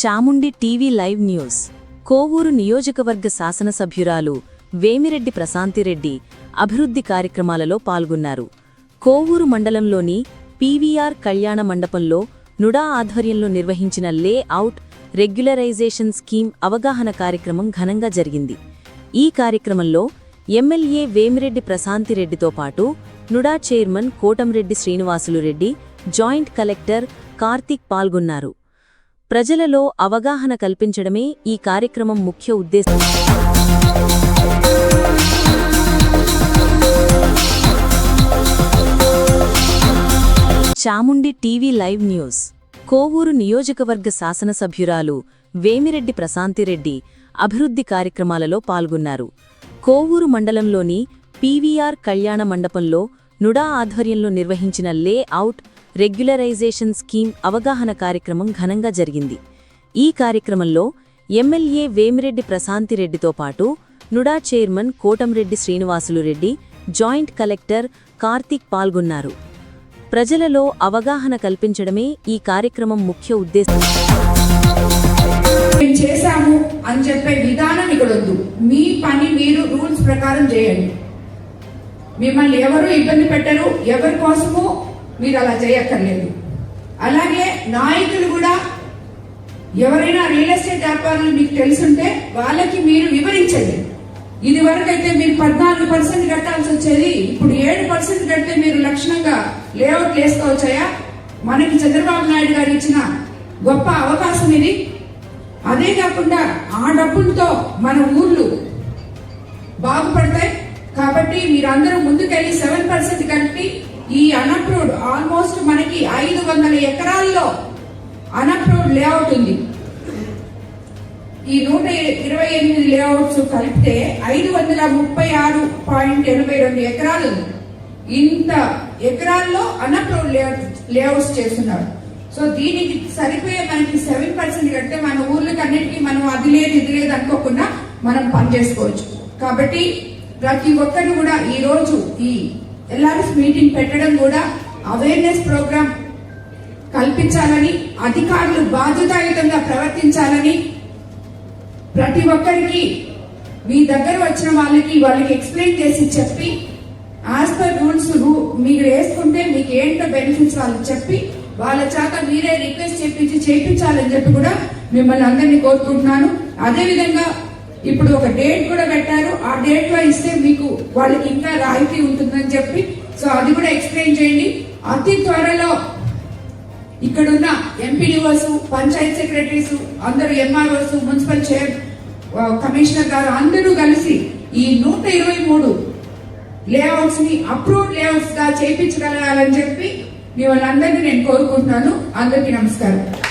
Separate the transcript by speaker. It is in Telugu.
Speaker 1: Chamundi TV live news. Kovur నియోజకవర్గ శాసనసభ్యురాలు వేమిరెడ్డి ప్రశాంతిరెడ్డి అభివృద్ధి కార్యక్రమాలలో పాల్గొన్నారు. కోవూరు మండలంలోని పీవీఆర్ కళ్యాణ మండపంలో నుడా ఆధ్వర్యంలో నిర్వహించిన లే అవుట్ రెగ్యులరైజేషన్ స్కీమ్ అవగాహన కార్యక్రమం ఘనంగా జరిగింది. ఈ కార్యక్రమంలో ఎమ్మెల్యే వేమిరెడ్డి ప్రశాంతిరెడ్డితో పాటు NUDA chairman Kotamreddy Srinivasulu Reddy joint collector Karthik పాల్గొన్నారు. ప్రజలలో అవగాహన కల్పించడమే ఈ కార్యక్రమం ముఖ్య ఉద్దేశం. Chamundi TV live news. Kovur నియోజకవర్గ శాసనసభ్యురాలు వేమిరెడ్డి ప్రశాంతిరెడ్డి అభివృద్ధి కార్యక్రమాలలో పాల్గొన్నారు. కోవూరు మండలంలోని పీవీఆర్ కళ్యాణ మండపంలో నుడా ఆధ్వర్యంలో నిర్వహించిన లే అవుట్ రెగ్యులరైజేషన్ స్కీమ్ అవగాహన కార్యక్రమం ఘనంగా జరిగింది. ఈ కార్యక్రమంలో ఎమ్మెల్యే వేమిరెడ్డి ప్రశాంతిరెడ్డితో పాటు NUDA chairman Kotamreddy Srinivasulu Reddy joint collector Karthik పాల్గొన్నారు. ప్రజలలో అవగాహన కల్పించడమే ఈ కార్యక్రమం ముఖ్య ఉద్దేశం.
Speaker 2: చేశాము అని చెప్పే విధానం ఇక్కడ వద్దు మీ పని మీరు రూల్స్ ప్రకారం చేయండి. మిమ్మల్ని ఎవరు ఇబ్బంది పెట్టరు ఎవరి కోసము మీరు అలా చేయక్కర్లేదు. అలాగే నాయకులు కూడా ఎవరైనా రియల్ ఎస్టేట్ వ్యాపారులు మీకు తెలుసుంటే వాళ్ళకి మీరు వివరించండి. ఇది వరకు అయితే మీరు పద్నాలుగు పర్సెంట్ కట్టాల్సి వచ్చేది ఇప్పుడు ఏడు పర్సెంట్ కడితే మీరు లక్షణంగా లేఅవుట్ వేసుకోవచ్చాయా? మనకి చంద్రబాబు నాయుడు గారు ఇచ్చిన గొప్ప అవకాశం ఇది. అదే కాకుండా ఆ డబ్బులతో మన ఊర్లు బాగుపడతాయి. కాబట్టి మీరందరూ ముందుకెళ్ళి సెవెన్ పర్సెంట్ కట్టి ఈ అన్అప్రూవ్డ్ ఆల్మోస్ట్ మనకి ఐదు వందల ఎకరాల్లో అన్అప్రూవ్డ్ లేఅవుట్ ఉంది. ఈ నూట ఇరవై ఎనిమిది లేఅవుట్స్ కలిపితే ఐదు వందల ముప్పై ఆరు పాయింట్ ఎనభై రెండు ఎకరాలు ఉంది. ఇంత ఎకరాల్లో అన్అప్రూవ్డ్ లేఅవుట్ లేఅవుట్స్ చేస్తున్నారు. సో దీనికి సరిపోయే మనకి సెవెన్ పర్సెంట్ కడితే మన ఊర్లకి అన్నిటికీ మనం అది లేదు ఇది లేదు అనుకోకుండా మనం పని చేసుకోవచ్చు కాబట్టి ప్రతి ఒక్కరు కూడా ఈ రోజు ఈ ఎల్ఆర్ఎస్ మీటింగ్ పెట్టడం కూడా అవేర్నెస్ ప్రోగ్రామ్ కల్పించాలని అధికారులు బాధ్యతాయుతంగా ప్రవర్తించాలని ప్రతి ఒక్కరికి మీ దగ్గర వచ్చిన వాళ్ళకి వాళ్ళకి ఎక్స్ప్లెయిన్ చేసి చెప్పి యాజ్ పర్ రూల్స్ మీరు వేసుకుంటే మీకు ఏంటో బెనిఫిట్స్ వాళ్ళకి చెప్పి వాళ్ళ చేత మీరే రిక్వెస్ట్ చేయించి చేయించాలని చెప్పి కూడా మిమ్మల్ని అందరినీ కోరుకుంటున్నాను. అదేవిధంగా ఇప్పుడు ఒక డేట్ కూడా పెట్టారు. ఆ డేట్లో ఇస్తే మీకు వాళ్ళకి ఇంకా రాయితీ ఉంటుందని చెప్పి సో అది కూడా ఎక్స్ప్లెయిన్ చేయండి. అతి త్వరలో ఇక్కడున్న ఎంపీడీఓస్ పంచాయత్ సెక్రటరీస్ అందరూ ఎంఆర్ఓస్ మున్సిపల్ చైర్ కమిషనర్ గారు అందరూ కలిసి ఈ నూట ఇరవై మూడు లేఅవుట్స్ని అప్రూవ్డ్ లేఅవుట్స్గా చేయించగలగాలని చెప్పి మీ వాళ్ళందరినీ నేను కోరుకుంటున్నాను. అందరికీ నమస్కారం.